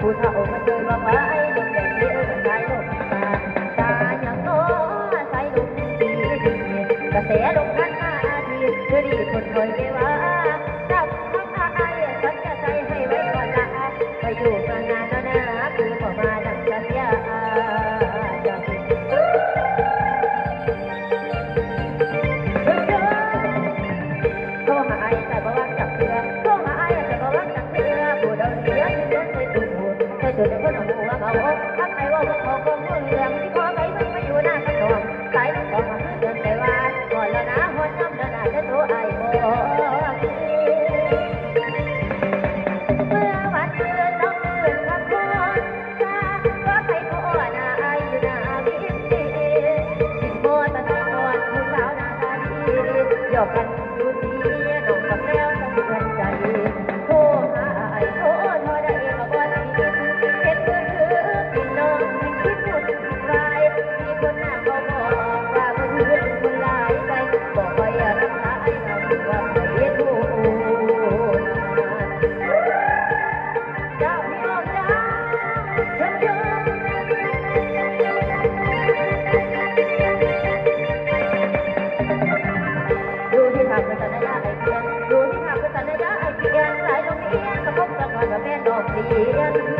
ผู้เฒ่ามาเจอมาว่าไอ้ลมแดงเลี้ยสายลมมาตาอย่างน้อสายลมดีดกระแสลมพัดมาดีดีคนคอยไว่าจับคำอายสัญญาใจให้ไว้ก่อนละไปอยู่ the bend of the end.